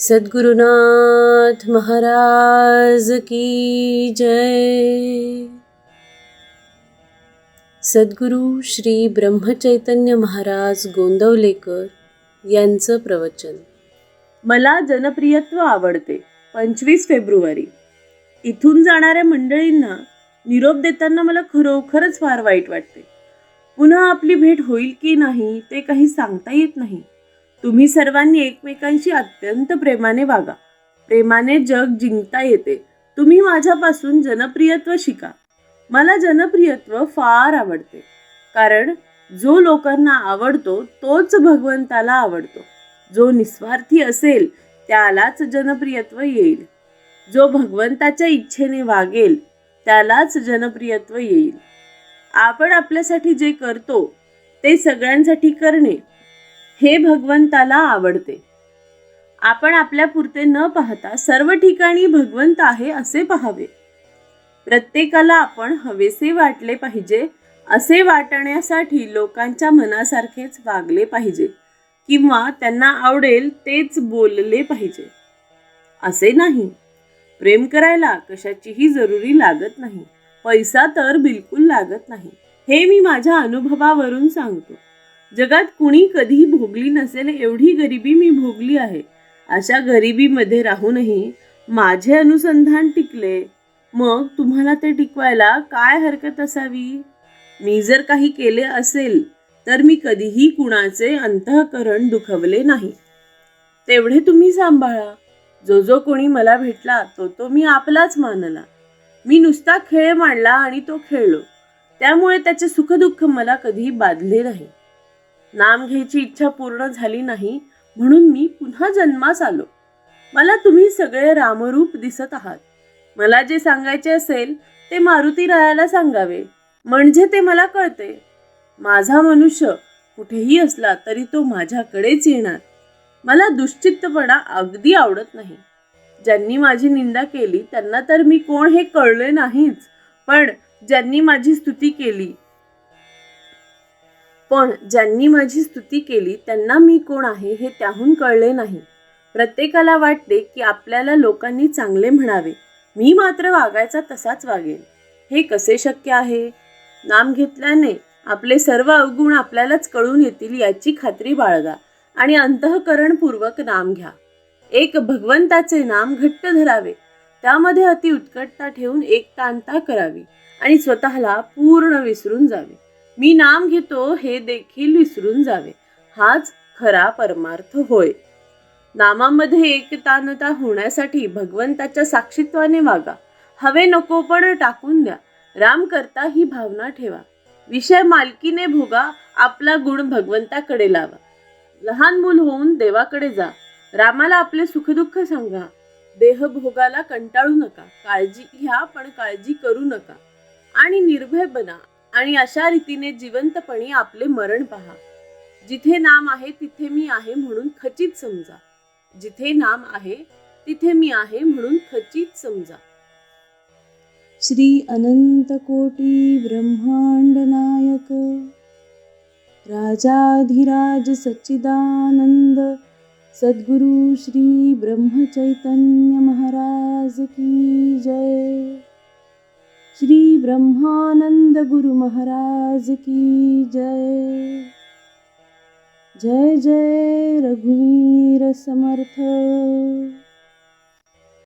सद्गुरुनाथ महाराज की जय। सद्गुरु श्री ब्रह्मचैतन्य महाराज गोंदवलेकर यांचं प्रवचन. मला जनप्रियत्व आवडते पंचवीस फेब्रुवारी. इथून जाणाऱ्या मंडळींना निरोप देताना मला खरोखरच फार वाईट वाटते. पुन्हा आपली भेट होईल की नाही ते काही सांगता येत नाही. तुम्ही सर्वांनी एकमेकांशी अत्यंत प्रेमाने वागा. प्रेमाने जग जिंकता येते. तुम्ही माझ्यापासून जनप्रियत्व शिका. मला जनप्रियत्व फार आवडते. कारण जो लोकांना आवडतो तोच भगवंताला आवडतो. जो निस्वार्थी असेल त्यालाच जनप्रियत्व येईल. जो भगवंताच्या इच्छेने वागेल त्यालाच जनप्रियत्व येईल. आपण आपल्यासाठी जे करतो ते सगळ्यांसाठी करणे. हे भगवंताला आवडते. आपण आपल्या पुरते न पाहता सर्व ठिकाणी भगवंत आहे असे पाहावे. प्रत्येकाला आपण हवेसे वाटले पाहिजे असे वाटण्यासाठी लोकांच्या मनासारखेच वागले पाहिजे किंवा त्यांना आवडेल तेच बोलले पाहिजे. असे नाही. प्रेम करायला कशाचीही जरुरी लागत नाही. पैसा तर बिलकुल लागत नाही. हे मी माझ्या अनुभवावरून सांगतो. जगात कुणी कधी भोगली नसेल एवढी गरिबी मी भोगली आहे. अशा गरिबीमध्ये राहूनही माझे अनुसंधान टिकले. मग तुम्हाला ते टिकवायला काय हरकत असावी? मी जर काही केले असेल तर मी कधीही कुणाचे अंतःकरण दुखवले नाही. तेवढे तुम्ही सांभाळा. जो जो कोणी मला भेटला तो तो मी आपलाच मानला. मी नुसता खेळ मांडला आणि तो खेळलो. त्यामुळे त्याचे सुखदुःख मला कधी बाधले नाही. नाम घ्यायची इच्छा पूर्ण झाली नाही म्हणून मी पुन्हा जन्मास आलो. मला तुम्ही सगळे रामरूप दिसत आहात. मला जे सांगायचे असेल ते मारुती रायाला सांगावे. म्हणजे ते मला कळते. माझा मनुष्य कुठेही असला तरी तो माझ्याकडेच येणार. मला दुश्चित्तपणा अगदी आवडत नाही. ज्यांनी माझी निंदा केली त्यांना तर मी कोण हे कळले नाहीच. पण ज्यांनी माझी स्तुती केली पण ज्यांनी माझी स्तुती केली त्यांना मी कोण आहे हे त्याहून कळले नाही. प्रत्येकाला वाटते की आपल्याला लोकांनी चांगले म्हणावे. मी मात्र वागायचा तसाच वागेन. हे कसे शक्य आहे? नाम घेतल्याने आपले सर्व अवगुण आपल्यालाच कळून येतील याची खात्री बाळगा आणि अंतःकरणपूर्वक नाम घ्या. एक भगवंताचे नाम घट्ट धरावे. त्यामध्ये अति उत्कटता ठेवून एकतांता करावी आणि स्वतःला पूर्ण विसरून जावे. मी नाम घेतो हे देखील विसरून जावे. हाच खरा परमार्थ होय. नामामध्ये एकतानता होण्यासाठी भगवंताच्या साक्षीत्वाने वागा. हवे नको पण टाकून द्या. राम करता ही भावना ठेवा. विषय मालकीने भोगा आपला गुण भगवंताकडे लावा. लहान मूल होऊन देवाकडे जा. रामाला आपले सुखदुःख सांगा. देहभोगाला कंटाळू नका. काळजी घ्या पण काळजी करू नका. आणि निर्भय बना. आणि अशा रीतीने जिवंतपणी आपले मरण पहा. जिथे नाम आहे तिथे मी आहे म्हणून खचित समजा. जिथे नाम आहे तिथे मी आहे म्हणून खचित समजा. श्री अनंत कोटी ब्रह्मांड नायक राजाधिराज सच्चिदानंद सद्गुरु श्री ब्रह्मचैतन्य महाराज की जय. श्री ब्रह्मानंद गुरु महाराज की जय। जय जय रघुवीर समर्थ।